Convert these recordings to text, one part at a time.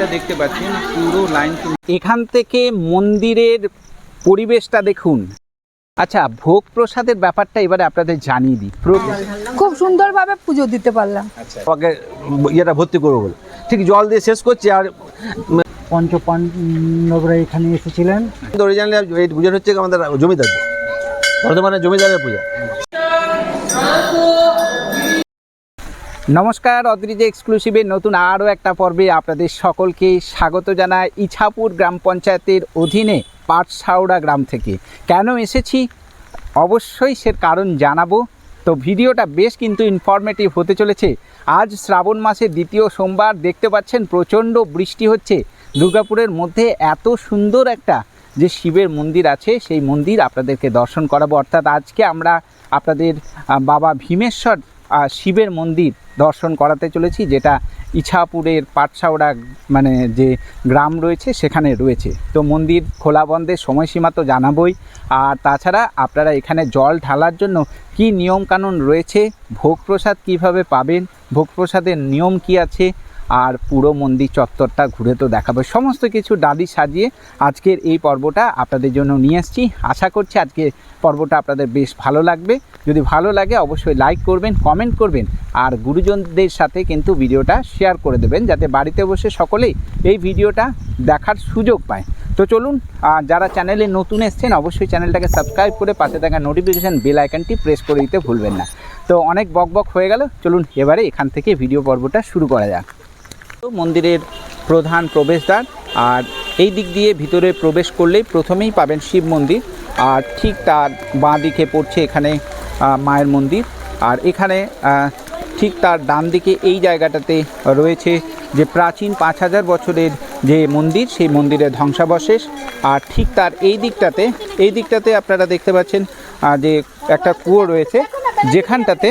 লাইনটা দেখতে পাচ্ছেন পুরো লাইন এখান থেকে মন্দিরের পরিবেশটা দেখুন। আচ্ছা ভোগ প্রসাদের ব্যাপারটা এবারে আপনাদের জানিয়ে দিই। খুব সুন্দরভাবে পুজো দিতে পারলাম। আমাকে ইয়েটা ভর্তি করব বলে। ঠিক জল দিয়ে শেষ করছি আর পঞ্চপাণ্ডবরা এখানে এসেছিলেন। অরিজিনালি এই পুজোটা হচ্ছে আমাদের জমিদার বর্ধমানে জমিদারের পূজা। নমস্কার, অদ্রিজে এক্সক্লুসিভের নতুন আরও একটা পর্বে আপনাদের সকলকে স্বাগত জানায় ইছাপুর গ্রাম পঞ্চায়েতের অধীনে পাটসাউড়া গ্রাম থেকে। কেন এসেছি? অবশ্যই সে কারণ জানাব। তো ভিডিওটা বেশ কিন্তু ইনফরমেটিভ হতে চলেছে। আজ শ্রাবণ মাসের দ্বিতীয় সোমবার, দেখতে পাচ্ছেন প্রচণ্ড বৃষ্টি হচ্ছে। দুর্গাপুরের মধ্যে এত সুন্দর একটা যে শিবের মন্দির আছে, সেই মন্দির আপনাদেরকে দর্শন করাবো। অর্থাৎ আজকে আমরা আপনাদের বাবা ভীমেশ্বর শিবের মন্দির দর্শন করাতে চলেছি, যেটা ইছাপুরের পাটসাওড়া মানে যে গ্রাম রয়েছে, সেখানে রয়েছে। তো মন্দির খোলা বন্ধের সময়সীমা তো জানাবই। আর তাছাড়া আপনারা এখানে জল ঢালার জন্য কি নিয়মকানুন রয়েছে? ভোগ প্রসাদ কীভাবে পাবেন? ভোগ প্রসাদের নিয়ম কি আছে? আর পুরো মন্দির চত্বরটা ঘুরে তো দেখাবো। সমস্ত কিছু ডালি সাজিয়ে আজকের এই পর্বটা আপনাদের জন্য নিয়ে এসেছি আশা করছি আজকে পর্বটা আপনাদের বেশ ভালো লাগবে। যদি ভালো লাগে অবশ্যই লাইক করবেন কমেন্ট করবেন, আর গুরুজনদের সাথে কিন্তু ভিডিওটা শেয়ার করে দেবেন, যাতে বাড়িতে বসে সকলেই এই ভিডিওটা দেখার সুযোগ পায়। তো চলুন যারা চ্যানেলে নতুন এসছেন, অবশ্যই চ্যানেলটাকে সাবস্ক্রাইব করে পাশে থাকা নোটিফিকেশান বেল আইকনটি প্রেস করে দিতে ভুলবেন না। তো অনেক বক বক হয়ে গেল, চলুন এবারে এখান থেকে ভিডিও পর্বটা শুরু করা যাক। মন্দিরের প্রধান প্রবেশদ্বার। আর এই দিক দিয়ে ভিতরে প্রবেশ করলেই প্রথমেই পাবেন শিব মন্দির। আর ঠিক তার বাঁ দিকে পড়ছে এখানে মায়ের মন্দির। আর এখানে ঠিক তার ডান দিকে এই জায়গাটাতে রয়েছে যে প্রাচীন পাঁচ হাজার বছরের যে মন্দির, সেই মন্দিরের ধ্বংসাবশেষ। আর ঠিক তার এই দিকটাতে এই দিকটাতে আপনারা দেখতে পাচ্ছেন যে একটা কুয়ো রয়েছে যেখানটাতে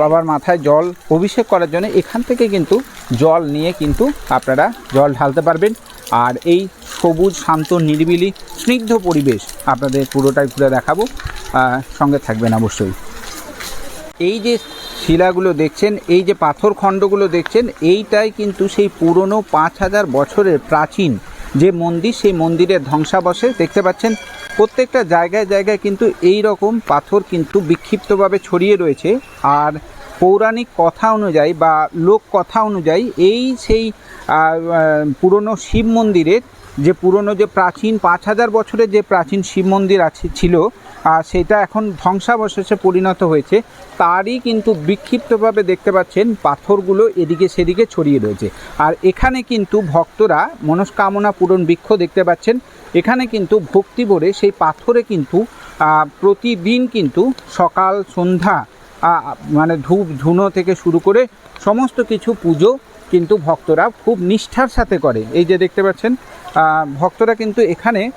বাবার মাথায় জল অভিষেক করার জন্য এখান থেকে কিন্তু জল নিয়ে কিন্তু আপনারা জল ঢালতে পারবেন। আর এই সবুজ, শান্ত, নিরিবিলি, স্নিগ্ধ পরিবেশ আপনাদের পুরোটাই ঘুরে দেখাবো। সঙ্গে থাকবেন অবশ্যই। এই যে শিলাগুলো দেখছেন, এই যে পাথর খণ্ডগুলো দেখছেন, এইটাই কিন্তু সেই পুরনো পাঁচ হাজার বছরের প্রাচীন যে মন্দির, সেই মন্দিরের ধ্বংসাবশেষ দেখতে পাচ্ছেন। প্রত্যেকটা জায়গায় জায়গায় কিন্তু এই রকম পাথর কিন্তু বিক্ষিপ্তভাবে ছড়িয়ে রয়েছে। আর পৌরাণিক কথা অনুযায়ী বা লোক কথা অনুযায়ী এই সেই পুরনো শিব মন্দিরের যে পুরনো যে প্রাচীন, পাঁচ হাজার বছরের যে প্রাচীন শিব মন্দির আছে, ছিল আর সেটা এখন ধ্বংসাবশেষে পরিণত হয়েছে। তারই কিন্তু বিক্ষিপ্তভাবে দেখতে পাচ্ছেন পাথরগুলো এদিকে সেদিকে ছড়িয়ে রয়েছে। আর এখানে কিন্তু ভক্তরা মনস্কামনা পূরণ বৃক্ষ দেখতে পাচ্ছেন। এখানে কিন্তু ভক্তি ভরে সেই পাথরে কিন্তু প্রতিদিন কিন্তু সকাল, সন্ধ্যা মানে ধূপ, ধুনো থেকে শুরু করে সমস্ত কিছু পুজো কিন্তু ভক্তরা খুব নিষ্ঠার সাথে করে। এই যে দেখতে পাচ্ছেন ভক্তরা কিন্তু এখানে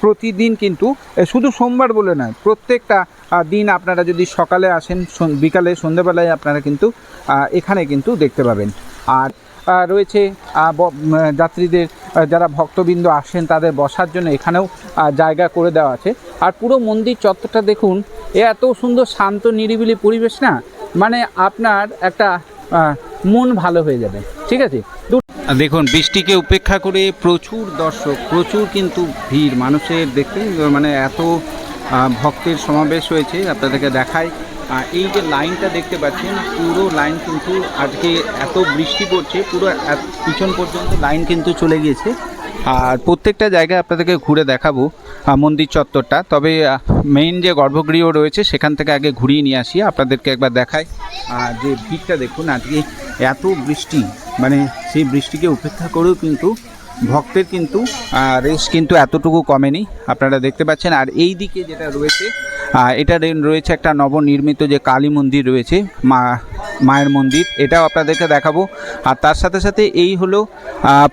প্রতিদিন কিন্তু শুধু সোমবার বলে নয়, প্রত্যেকটা দিন আপনারা যদি সকালে আসেন, সন- বিকালে, সন্ধ্যেবেলায় আপনারা কিন্তু এখানে কিন্তু দেখতে পাবেন। আর রয়েছে। যাত্রীদের যারা ভক্তবৃন্দ আসেন তাদের বসার জন্য এখানেও জায়গা করে দেওয়া আছে। আর পুরো মন্দির চত্বরটা দেখুন, এ এত সুন্দর, শান্ত, নিরিবিলি পরিবেশ না? মানে আপনার একটা মন ভালো হয়ে যাবে। ঠিক আছে? দেখুন, বৃষ্টিকে উপেক্ষা করে প্রচুর দর্শক, প্রচুর কিন্তু ভিড়। মানুষের দেখতে মানে এত ভক্তের সমাবেশ হয়েছে, আপনাদেরকে দেখায় আর এই যে লাইনটা দেখতে পাচ্ছেন, পুরো লাইন কিন্তু আজকে এত বৃষ্টি পড়ছে, পুরো পিছন পর্যন্ত লাইন কিন্তু চলে গিয়েছে। আর প্রত্যেকটা জায়গায় আপনাদেরকে ঘুরে দেখাবো মন্দির চত্বরটা। তবে মেইন যে গর্ভগৃহ রয়েছে, সেখান থেকে আগে ঘুরিয়ে নিয়ে আসি, আপনাদেরকে একবার দেখাই। আর যে ভিড়টা দেখুন, আজকে এত বৃষ্টি মানে সেই বৃষ্টিকে উপেক্ষা করেও কিন্তু ভক্তের কিন্তু রেস কিন্তু এতটুকু কমেনি, আপনারা দেখতে পাচ্ছেন। আর এই দিকে যেটা রয়েছে এটা রয়েছে একটা নবনির্মিত যে কালী মন্দির রয়েছে, মা, মায়ের মন্দির, এটাও আপনাদেরকে দেখাবো। আর তার সাথে সাথে এই হলো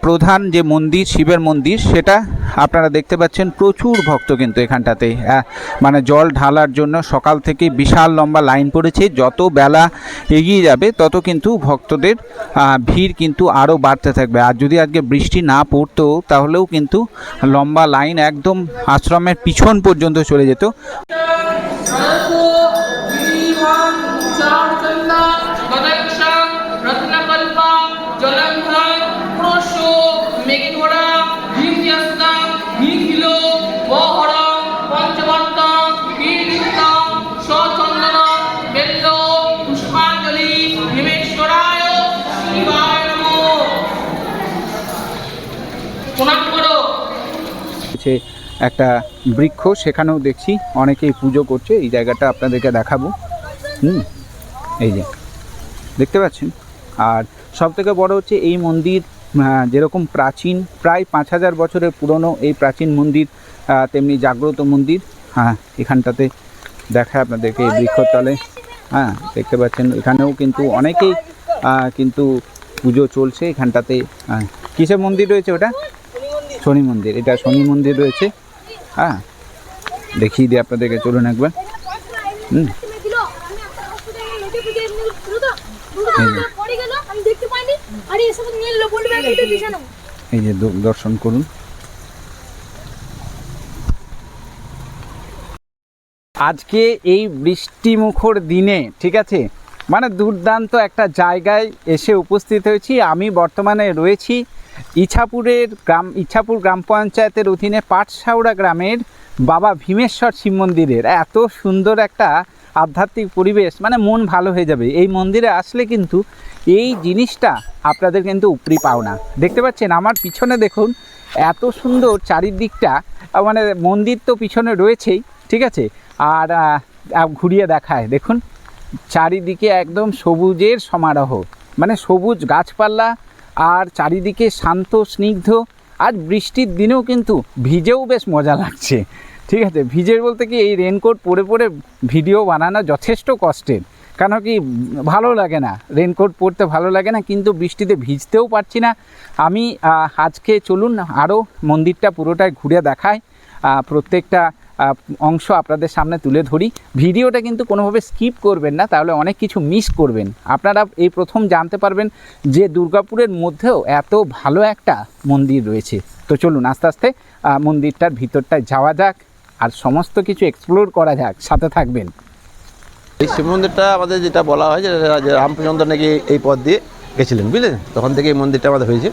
প্রধান যে মন্দির, শিবের মন্দির, সেটা আপনারা দেখতে পাচ্ছেন, প্রচুর ভক্ত কিন্তু এখানটাতে। মানে জল ঢালার জন্য সকাল থেকে বিশাল লম্বা লাইন পড়েছে, যত বেলা এগিয়ে যাবে, তত কিন্তু ভক্তদের ভিড় কিন্তু আরও বাড়তে থাকবে। আর যদি আজকে বৃষ্টি না পড়তো, তাহলেও কিন্তু লম্বা লাইন একদম আশ্রমের পিছন পর্যন্ত চলে যেত। रत्नकल्पा जलंधर একটা বৃক্ষ সেখানেও দেখছি অনেকেই পুজো করছে। এই জায়গাটা আপনাদেরকে দেখাবো। হুম এই যে দেখতে পাচ্ছেন? আর সব থেকে বড় হচ্ছে এই মন্দির যেরকম প্রাচীন প্রায় পাঁচ হাজার বছরের পুরনো এই প্রাচীন মন্দির তেমনি জাগ্রত মন্দির। হ্যাঁ এখানটাতে দেখায় আপনাদেরকে এই বৃক্ষতলে। হ্যাঁ দেখতে পাচ্ছেন এখানেও কিন্তু অনেকেই কিন্তু পুজো চলছে এখানটাতে। আহ, কিসের মন্দির রয়েছে ওটা? শনি মন্দির। এটা শনি মন্দির রয়েছে। হ্যাঁ। দেখিয়ে দিই আপনাদেরকে, চলুন একবার। হুম। এই যে দর্শন করুন। আজকে এই বৃষ্টিমুখর দিনে, ঠিক আছে? মানে দুর্দান্ত একটা জায়গায় এসে উপস্থিত হয়েছি। আমি বর্তমানে রয়েছি ইছাপুরের গ্রাম, ইছাপুর গ্রাম পঞ্চায়েতের অধীনে পাটসাউড়া গ্রামের বাবা ভীমেশ্বর শিব মন্দিরের। এত সুন্দর একটা আধ্যাত্মিক পরিবেশ মানে মন ভালো হয়ে যাবে। এই মন্দিরে আসলে কিন্তু এই জিনিসটা আপনাদের কিন্তু উপরি পাও না। দেখতে পাচ্ছেন, আমার পিছনে দেখুন, এত সুন্দর চারিদিকটা মানে মন্দির তো পিছনে রয়েছেই, ঠিক আছে? আর ঘুরিয়ে দেখায়। দেখুন, চারিদিকে একদম সবুজের সমারোহ মানে সবুজ গাছপালা আর চারিদিকে শান্ত, স্নিগ্ধ। আর বৃষ্টির দিনেও কিন্তু ভিজেও বেশ মজা লাগছে। ঠিক আছে, ভিজে বলতে কি এই রেনকোট পরে পরে ভিডিও বানানো যথেষ্ট কষ্টের। কেন কি ভালো লাগে না রেনকোট পরতে ভালো লাগে না, কিন্তু বৃষ্টিতে ভিজতেও পারছি না। আমি আজকে চলুন আরও মন্দিরটা পুরোটাই ঘুরে দেখায় প্রত্যেকটা অংশ আপনাদের সামনে তুলে ধরি। ভিডিওটা কিন্তু কোনোভাবে স্কিপ করবেন না, তাহলে অনেক কিছু মিস করবেন। আপনারা এই প্রথম জানতে পারবেন যে দুর্গাপুরের মধ্যেও এত ভালো একটা মন্দির রয়েছে। তো চলুন আস্তে আস্তে মন্দিরটার ভিতরটায় যাওয়া যাক আর সমস্ত কিছু এক্সপ্লোর করা যাক। সাথে থাকবেন। এই শিব মন্দিরটা আমাদের যেটা বলা হয় যে রামচন্দ্র নাকি এই পথ দিয়ে গেছিলেন, বুঝলেন? তখন থেকে এই মন্দিরটা আমাদের হয়েছে।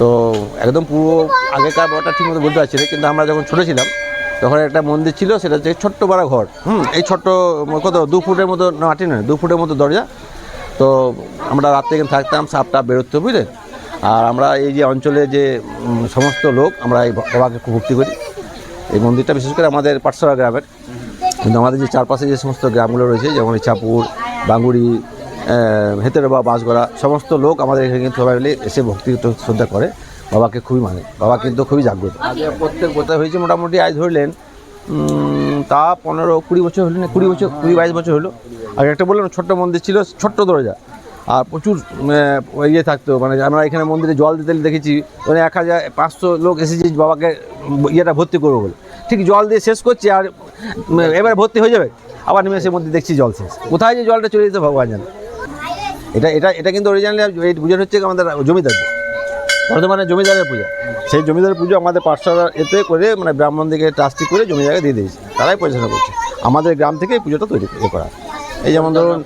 তো একদম পুরো আগেকার বড়টা ঠিক মতো বলতে পারছি কিন্তু আমরা যখন ছোটো ছিলাম তখন একটা মন্দির ছিল, সেটা হচ্ছে ছোট্ট বড় ঘর। হুম, এই ছোট্ট কত, দু ফুটের মতো মাটি নয়, দু ফুটের মতো দরজা। তো আমরা রাত্রে এখানে থাকতাম, সাপটা বেরোতো, বুঝলেন? আর আমরা এই যে অঞ্চলে যে সমস্ত লোক, আমরা এই বাবাকে ভক্তি করি। এই মন্দিরটা বিশেষ করে আমাদের পাটসরা গ্রামের। কিন্তু আমাদের যে চারপাশে যে সমস্ত গ্রামগুলো রয়েছে, যেমন ইচ্ছাপুর বাঙ্গুড়ি হেতের বা বাঁশগড়া, সমস্ত লোক আমাদের এখানে কিন্তু সবাই মিলে এসে ভক্তি শ্রদ্ধা করে। বাবাকে খুবই মানে বাবা কিন্তু খুবই জাগ্রত। আগে প্রত্যেক বছর হয়েছে মোটামুটি, আজ ধরলেন তা পনেরো, কুড়ি বছর হলো না, কুড়ি বছর, কুড়ি বাইশ বছর হলো। আগে একটা বললাম ছোট্ট মন্দির ছিল, ছোট্ট দরজা। আর প্রচুর ইয়ে থাকতো মানে আমরা এখানে মন্দিরে জল দিতে দেখেছি মানে এক হাজার পাঁচশো লোক এসেছে, বাবাকে ইয়েটা ভর্তি করব বলে। ঠিক জল দিয়ে শেষ করছি, আর এবার ভর্তি হয়ে যাবে। আবার নেমে এসে মধ্যে দেখছি, জল শেষ। কোথায় যে জলটা চলে যেতে, ভগবান জানে। এটা এটা এটা কিন্তু অরিজিনালি পুজোটা হচ্ছে আমাদের জমিদারদের। বর্ধমানে জমিদারের পূজা। সেই জমিদারের পুজো আমাদের পাঠশালা এতে করে মানে ব্রাহ্মণ দিকে ট্রাস্টি করে জমি জায়গায় দিয়ে দিয়েছে। তারাই পরিচালনা করছে। আমাদের গ্রাম থেকে এই পুজোটা তৈরি করে। এই যেমন ধরুন,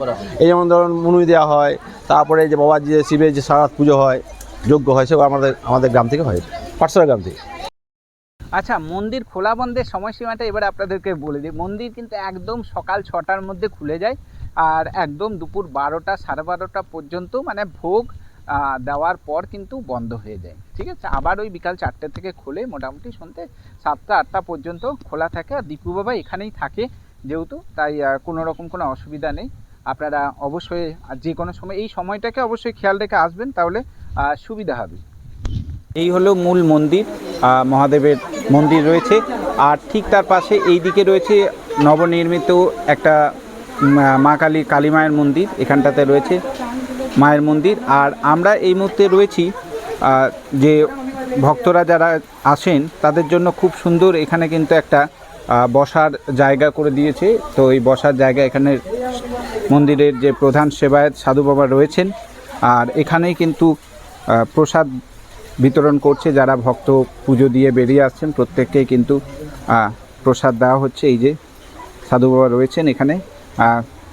এই যেমন ধরুন মুনুই দেওয়া হয়, তারপরে যে বাবার যে শিবের যে সারাত পুজো হয়, যজ্ঞ হয়, সেগুলো আমাদের আমাদের গ্রাম থেকে হয় পাঠশালা গ্রাম থেকে। আচ্ছা মন্দির খোলা বন্ধের সময়সীমাটা এবার আপনাদেরকে বলে দিই। মন্দির কিন্তু একদম সকাল ছটার মধ্যে খুলে যায়, আর একদম দুপুর বারোটা সাড়ে বারোটা পর্যন্ত মানে ভোগ দেওয়ার পর কিন্তু বন্ধ হয়ে যায়। ঠিক আছে? আবার ওই বিকাল চারটে থেকে খুলে মোটামুটি সন্ধ্যে সাতটা, আটটা পর্যন্ত খোলা থাকে। আর দীপু বাবা এখানেই থাকে যেহেতু, তাই কোনো রকম কোনো অসুবিধা নেই। আপনারা অবশ্যই যে কোনো সময়, এই সময়টাকে অবশ্যই খেয়াল রেখে আসবেন, তাহলে সুবিধা হবে। এই হলো মূল মন্দির মহাদেবের মন্দির রয়েছে। আর ঠিক তার পাশে এই দিকে রয়েছে নবনির্মিত একটা মা কালী কালী মায়ের মন্দির। এখানটাতে রয়েছে মায়ের মন্দির। আর আমরা এই মুহূর্তে রয়েছি যে ভক্তরা যারা আসেন তাদের জন্য খুব সুন্দর এখানে কিন্তু একটা বসার জায়গা করে দিয়েছে। তো এই বসার জায়গা এখানে মন্দিরের যে প্রধান সেবায়ত সাধু বাবা রয়েছেন। আর এখানেই কিন্তু প্রসাদ বিতরণ করছে যারা ভক্ত পুজো দিয়ে বেরিয়ে আসছেন। প্রত্যেককেই কিন্তু প্রসাদ দেওয়া হচ্ছে। এই যে সাধু বাবা রয়েছেন এখানে।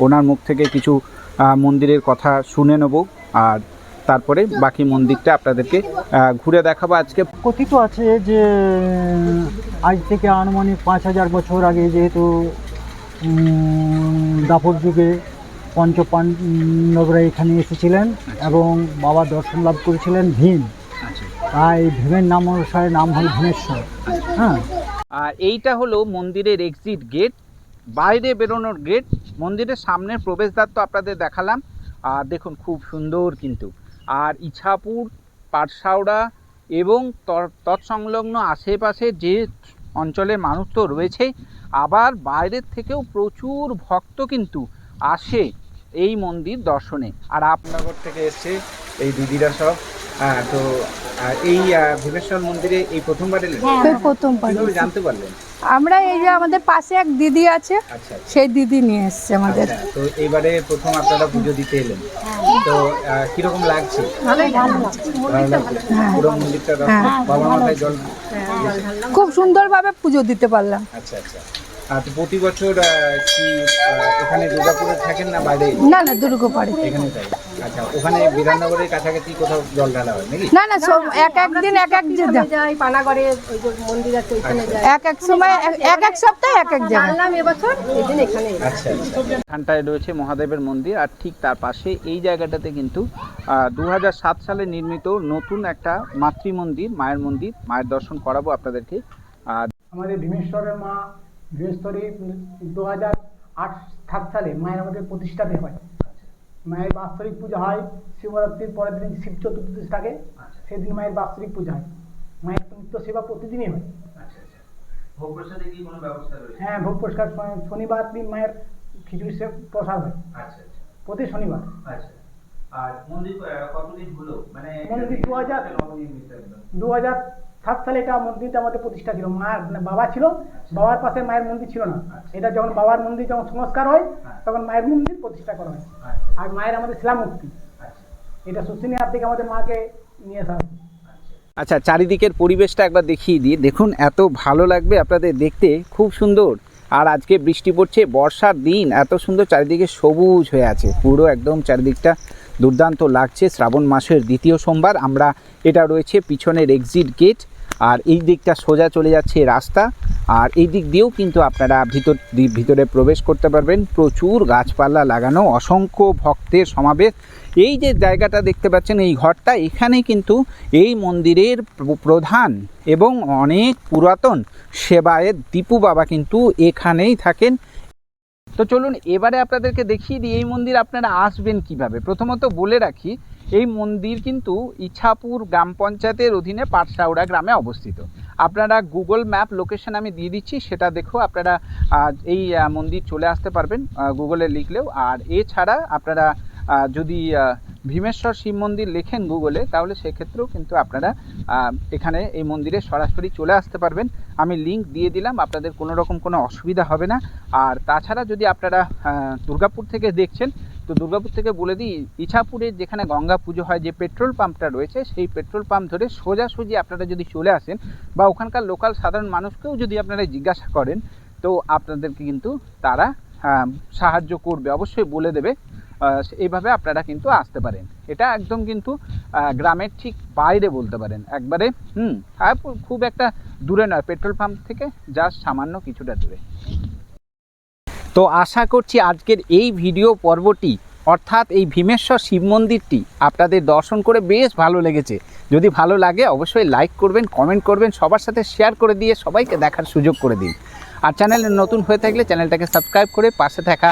ওনার মুখ থেকে কিছু মন্দিরের কথা শুনে নেব। আর তারপরে বাকি মন্দিরটা আপনাদেরকে ঘুরে দেখাবো আজকে। কথিত আছে যে আজ থেকে আনুমানিক পাঁচ হাজার বছর আগে যেহেতু দাপর যুগে পঞ্চপাণ্ডবরা এখানে এসেছিলেন এবং বাবা দর্শন লাভ করেছিলেন ভীম। তাই ভীমের নাম অনুসারে নাম হয় ভীমেশ্বর। হ্যাঁ। আর এইটা হলো মন্দিরের এক্সিট গেট বাইরে বেরোনোর গেট মন্দিরের সামনের প্রবেশদ্বার তো আপনাদের দেখালাম। আর দেখুন, খুব সুন্দর কিন্তু। আর ইছাপুর পাটসাওড়া এবং তৎসংলগ্ন আশেপাশে যে অঞ্চলের মানুষ তো রয়েছে, আবার বাইরের থেকেও প্রচুর ভক্ত কিন্তু আসে এই মন্দির দর্শনে। আর আপনাগর থেকে এসছে এই দিদিরা সব। তো এই ভীমেশ্বর মন্দিরে এই প্রথমবার এলেন এই প্রথম পারি কীভাবে জানতে পারলেন? আমরা এই যে আমাদের পাশে এক দিদি আছে আচ্ছা সেই দিদি নিয়ে এসছে আমাদের। আচ্ছা, তো এবারে প্রথম আপনারা পুজো দিতে এলেন। তো আহ, কীরকম লাগছে? পুরো মন্দিরটা বাবা মাথায় জল খুব সুন্দরভাবে পুজো দিতে পারলাম। আচ্ছা আচ্ছা। তো প্রতি বছর কি এখানে দুর্গাপুরে থাকেন না বাইরে? না না দুর্গো পাড়ে এখানে তাই? আচ্ছা ওখানে বিধাননগরের কাছাকাছি কোথাও জল ঢালা হয় নাকি? না না সব এক এক দিন এক এক যাই পানাগড়ে ওই যে মন্দির আছে ওইখানে যাই। এক এক সময় এক- এক সপ্তাহে এক এক জায়গায় জানলাম এবছর এই দিন এখানে। আচ্ছা আচ্ছা। এখানটায় রয়েছে মহাদেবের মন্দির আর ঠিক তার পাশে এই জায়গাটাতে কিন্তু দু সাত সালে নির্মিত নতুন একটা মাতৃ মন্দির মায়ের মন্দির মায়ের দর্শন করাবো আপনাদেরকে। আর আমাদের ভীমেশ্বরের মা বৃহস্পতি দু হাজার আট সাত সালে মায়ের আমাদের প্রতিষ্ঠাতে হয়। মায়ের বাৎসরিক পূজা হয় শিবরাত্রির পরের দিন শিব চতুর্দশী থাকে সেদিন মায়ের বাৎসরিক পূজা হয়। মায়ের নিত্য সেবা প্রতিদিনই হয়। হ্যাঁ ভোগ পুরস্কার শনিবার দিন মায়ের খিচুড়ি প্রসাদ হয়। আচ্ছা আচ্ছা। প্রতি শনিবার। আচ্ছা। আর মন্দির কতদিন হলো? মানে মন্দির 2000 নবনির্মিত একদম। দু হাজার সাত সালে এটা মন্দিরটা আমাদের প্রতিষ্ঠা ছিল। মার মানে বাবা ছিল বাবার পাশে মায়ের মন্দির ছিল না। এটা যখন বাবার মন্দির যখন সংস্কার হয় তখন মায়ের মন্দির প্রতিষ্ঠা করা হয়। আর মায়ের আমাদের শিলামূর্তি এটা শুশুনি হাত থেকে আমাদের মাকে নিয়ে আসা হয়। আচ্ছা চারিদিকের পরিবেশটা একবার দেখিয়ে দিই দেখুন এত ভালো লাগবে আপনাদের দেখতে খুব সুন্দর। আর আজকে বৃষ্টি পড়ছে বর্ষার দিন এত সুন্দর চারিদিকে সবুজ হয়ে আছে। পুরো একদম চারিদিকটা দুর্দান্ত লাগছে। শ্রাবণ মাসের দ্বিতীয় সোমবার আমরা এটা রয়েছে পিছনের এক্সিট গেট আর এই দিকটা সোজা চলে যাচ্ছে রাস্তা। আর এই দিক দিয়েও কিন্তু আপনারা ভিতর ভিতরে প্রবেশ করতে পারবেন। প্রচুর গাছপালা লাগানো, অসংখ্য ভক্তের সমাবেশ। এই যে জায়গাটা দেখতে পাচ্ছেন, এই ঘরটা এখানে কিন্তু এই মন্দিরের প্রধান এবং অনেক পুরাতন সেবায়েত দীপু বাবা কিন্তু এখানেই থাকেন। তো চলুন, এবারে আপনাদেরকে দেখিয়ে দিই, এই মন্দির আপনারা আসবেন কীভাবে? প্রথমত বলে রাখি এই মন্দির কিন্তু ইছাপুর গ্রাম পঞ্চায়েতের অধীনে পাটসাউড়া গ্রামে অবস্থিত। আপনারা গুগল ম্যাপ লোকেশন আমি দিয়ে দিচ্ছি, সেটা দেখো, আপনারা এই মন্দির চলে আসতে পারবেন গুগলে লিখলেও। আর এছাড়া আপনারা যদি ভীমেশ্বর শিব মন্দির লেখেন গুগলে তাহলে সেক্ষেত্রেও কিন্তু আপনারা এখানে এই মন্দিরে সরাসরি চলে আসতে পারবেন। আমি লিংক দিয়ে দিলাম, আপনাদের কোনো রকম কোনো অসুবিধা হবে না। আর তাছাড়া যদি আপনারা দুর্গাপুর থেকে দেখছেন তো দুর্গাপুর থেকে বলে দিই ইছাপুরের যেখানে গঙ্গা পুজো হয়, যে পেট্রোল পাম্পটা রয়েছে, সেই পেট্রোল পাম্প ধরে সোজাসুজি আপনারা যদি চলে আসেন বা ওখানকার লোকাল সাধারণ মানুষকেও যদি আপনারা জিজ্ঞাসা করেন, তো আপনাদেরকে কিন্তু তারা সাহায্য করবে। অবশ্যই বলে দেবে এইভাবে আপনারা কিন্তু আসতে পারেন। এটা একদম কিন্তু গ্রামের ঠিক বাইরে বলতে পারেন। একবারে, হুম খুব একটা দূরে নয়, পেট্রোল পাম্প থেকে জাস্ট সামান্য কিছুটা দূরে। তো আশা করছি আজকের এই ভিডিও পর্বটি, অর্থাৎ এই ভীমেশ্বর শিব মন্দিরটি, আপনাদের দর্শন করে বেশ ভালো লেগেছে। যদি ভালো লাগে, অবশ্যই লাইক করবেন কমেন্ট করবেন, সবার সাথে শেয়ার করে দিয়ে সবাইকে দেখার সুযোগ করে দিন। আর চ্যানেলে নতুন হয়ে থাকলে চ্যানেলটাকে সাবস্ক্রাইব করে পাশে থাকা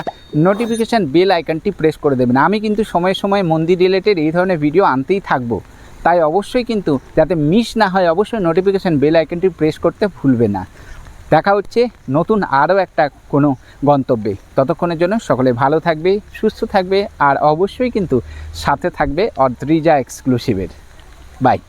নোটিফিকেশান বেল আইকনটি প্রেস করে দেবেন। আমি কিন্তু সময়ে সময়ে মন্দির রিলেটেড এই ধরনের ভিডিও আনতেই থাকব। তাই অবশ্যই কিন্তু যাতে মিস না হয়, অবশ্যই নোটিফিকেশান বেল আইকনটি প্রেস করতে ভুলবে না। দেখা হচ্ছে নতুন আরও একটা কোনো গন্তব্যে। ততক্ষণের জন্য সকলে ভালো থাকবে, সুস্থ থাকবে আর অবশ্যই কিন্তু সাথে থাকবে অদ্রিজা এক্সক্লুসিভের বাই